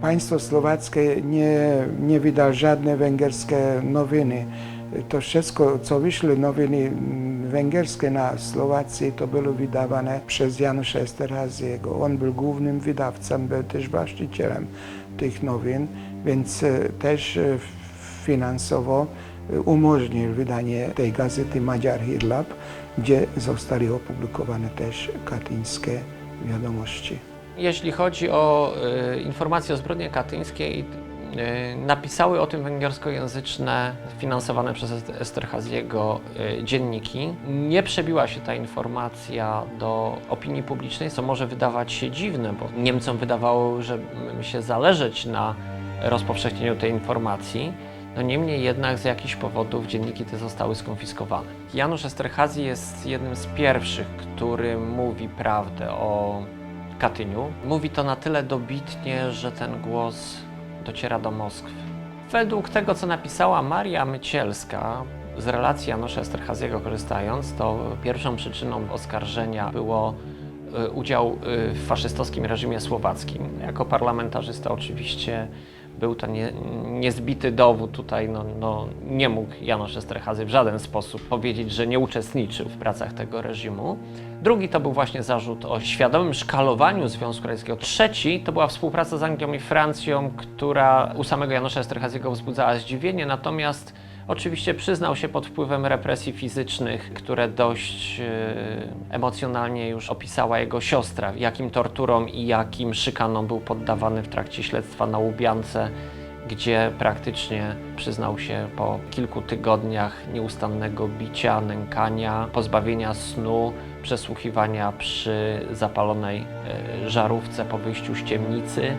państwo słowackie nie, nie wydał żadne węgierskie nowiny. To wszystko, co wyszły nowiny mm, węgierskie na Słowacji, to było wydawane przez Janusza Esterhazyego. On był głównym wydawcą, był też właścicielem tych nowin, więc e, też e, finansowo e, umożliwił wydanie tej gazety Magyar Hírlap, gdzie zostały opublikowane też katyńskie wiadomości. Jeśli chodzi o y, informacje o zbrodni katyńskiej, y, napisały o tym węgierskojęzyczne, finansowane przez Est- Esterhazyego y, dzienniki. Nie przebiła się ta informacja do opinii publicznej, co może wydawać się dziwne, bo Niemcom wydawało, że się zależeć na rozpowszechnieniu tej informacji. No niemniej jednak z jakichś powodów dzienniki te zostały skonfiskowane. Janusz Esterhazy jest jednym z pierwszych, który mówi prawdę o Katyniu. Mówi to na tyle dobitnie, że ten głos dociera do Moskwy. Według tego, co napisała Maria Mycielska, z relacji Janusza Esterhazyego korzystając, to pierwszą przyczyną oskarżenia było y, udział y, w faszystowskim reżimie słowackim. Jako parlamentarzysta oczywiście był to nie, niezbity dowód tutaj, no, no, nie mógł Janusz Esterhazy w żaden sposób powiedzieć, że nie uczestniczył w pracach tego reżimu. Drugi to był właśnie zarzut o świadomym szkalowaniu Związku Radzieckiego. Trzeci to była współpraca z Anglią i Francją, która u samego Janusza Esterhazyego wzbudzała zdziwienie, natomiast oczywiście przyznał się pod wpływem represji fizycznych, które dość e, emocjonalnie już opisała jego siostra, jakim torturom i jakim szykanom był poddawany w trakcie śledztwa na Łubiance, gdzie praktycznie przyznał się po kilku tygodniach nieustannego bicia, nękania, pozbawienia snu, przesłuchiwania przy zapalonej e, żarówce po wyjściu z ciemnicy.